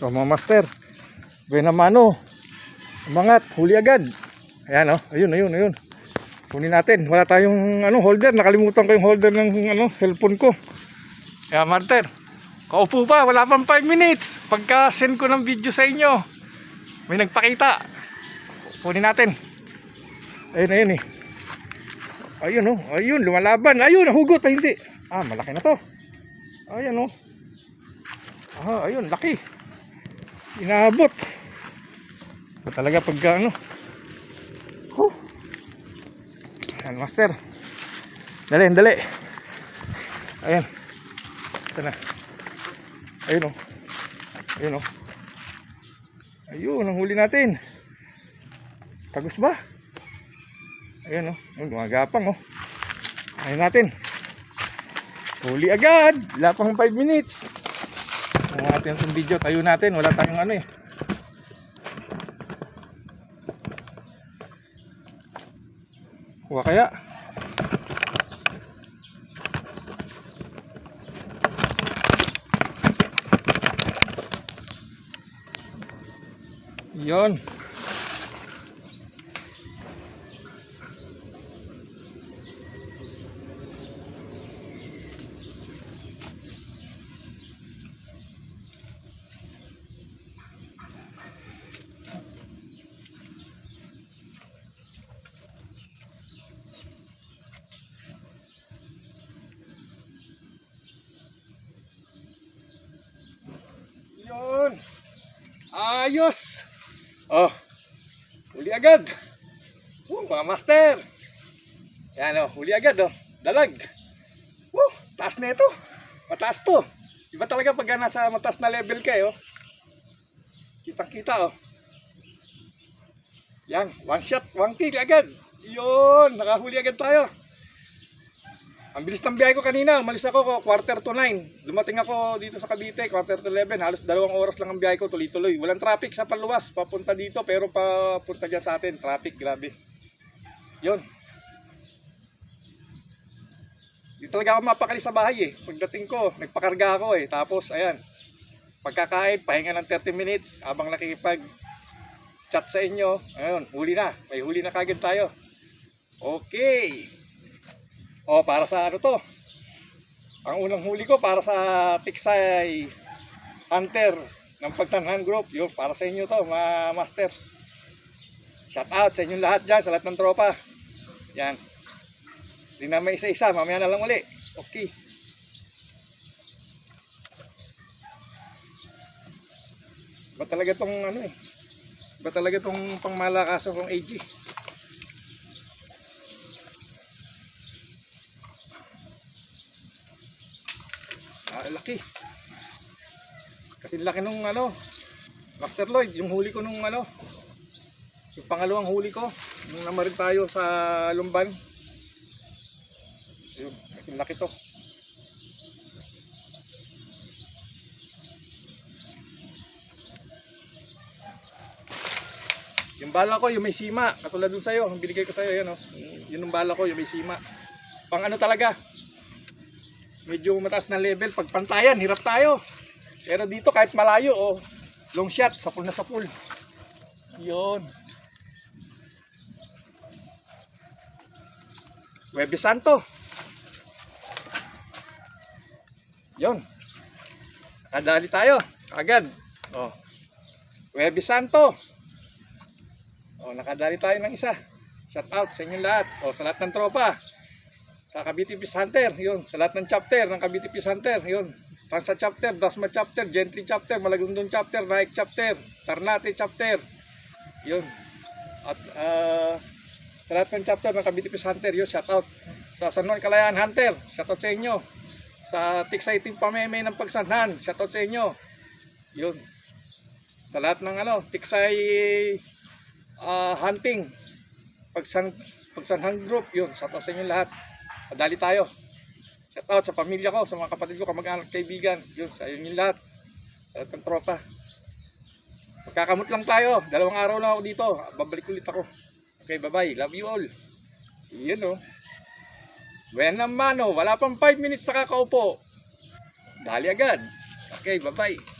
So mga master, buena mano. Umangat, huli agad. Ayan oh, ayun, ayun, ayun. Kunin natin. Wala tayong ano, holder. Nakalimutan ko yung holder ng ano, cellphone ko. Kaya master, kaupo pa. Wala pang 5 minutes. Pagka send ko ng video sa inyo, may nagpakita. Kunin natin. Ayun, ayun eh. Ayun oh, ayun, lumalaban. Ayun, nahugot. Ay, hindi. Ah, malaki na to. Ayun oh. Ah, ayun, laki. Inaabot. Ba talaga pagka ano. Huh. Ayan, master. Dali, dali. Ayan. Ito na. Ayun oh. Ayun oh. Ayun, ang huli natin. Tagus ba? Ayun oh. Ayun, gumagapang oh. Ayun natin. Huli agad. Wala pang 5 minutes. Ang natin itong video. Tayo natin. Wala tayong ano eh. Kuha kaya? Yon. Ayos. Oh. Huli agad. Uh, mga master. Yan oh, huli agad oh. Dalag. Uh, taas na ito. Mataas to. Iba talaga pag nasa mataas na level ka eh, oh. Kitang kita oh. Yan, one shot, one kill agad. Yun, nakahuli agad tayo. Ang bilis ng biyahe ko kanina, umalis ako ko quarter to 9. Dumating ako dito sa Cavite, quarter to 11. Halos dalawang oras lang ang biyahe ko, tuloy-tuloy. Walang traffic sa paluwas, papunta dito, pero papunta dyan sa atin, traffic, grabe. Yun. Di talaga ako mapakali sa bahay eh. Pagdating ko, nagpakarga ako eh. Tapos, ayan, pagkakain, pahinga ng 30 minutes, habang nakikipag chat sa inyo, ayun, huli na. May huli na kagad tayo. Okay. O, para sa ano to? Ang unang huli ko para sa Tiksay Hunter ng Pagtanhan Group. Yun, para sa inyo to, mga master. Shout out sa inyong lahat dyan, sa lahat ng tropa. Yan. Hindi na may isa-isa, mamaya na lang uli. Okay. Ba talaga tong ano eh. Ba talaga tong pangmalakasan kong AG. Ah, laki. Kasi laki nung ano, Master Lloyd, yung huli ko nung ano, yung pangalawang huli ko, nung namarin tayo sa Lumban. Yun, kasi laki to. Yung bala ko, yung may sima, katulad dun sa'yo, yung binigay ko sa'yo, yan o. Yun yung bala ko, yung may sima. Pang ano talaga, medyo mataas na level. Pag pantayan, hirap tayo. Pero dito kahit malayo, oh, long shot, sapul na sapul. Yun. Webe Santo. Yun. Nakadali tayo. Agad. Oh. Webe Santo. Oh, nakadali tayo ng isa. Shout out sa inyong lahat. Oh, sa lahat ng tropa sa Cavite Peace Hunter, yun, sa lahat ng chapter ng Cavite Peace Hunter, yun, Tansa chapter, Dasma chapter, Gentry chapter, Malagundong chapter, Naik chapter, Tarnate chapter, yun. At uh, sa lahat ng chapter ng Cavite Peace Hunter, yun, shout out. Sa San Juan Kalayaan Hunter, shout out sa inyo. Sa Tiksay Team Pameme ng Pagsanhan, shout out sa inyo. Yun. Sa lahat ng ano, Tiksay uh, Hunting, Pagsan, Pagsanhan Group, yun, shout out sa inyo lahat. Padali tayo. Shout out sa pamilya ko, sa mga kapatid ko, kamag-anak, kaibigan. Yun, sa inyo lahat. Sa lahat ng tropa. Magkakamot lang tayo. Dalawang araw na ako dito. Babalik ulit ako. Okay, bye-bye. Love you all. Yun o. Oh. Buena mano. Wala pang 5 minutes na kakaupo. Dali agad. Okay, bye-bye.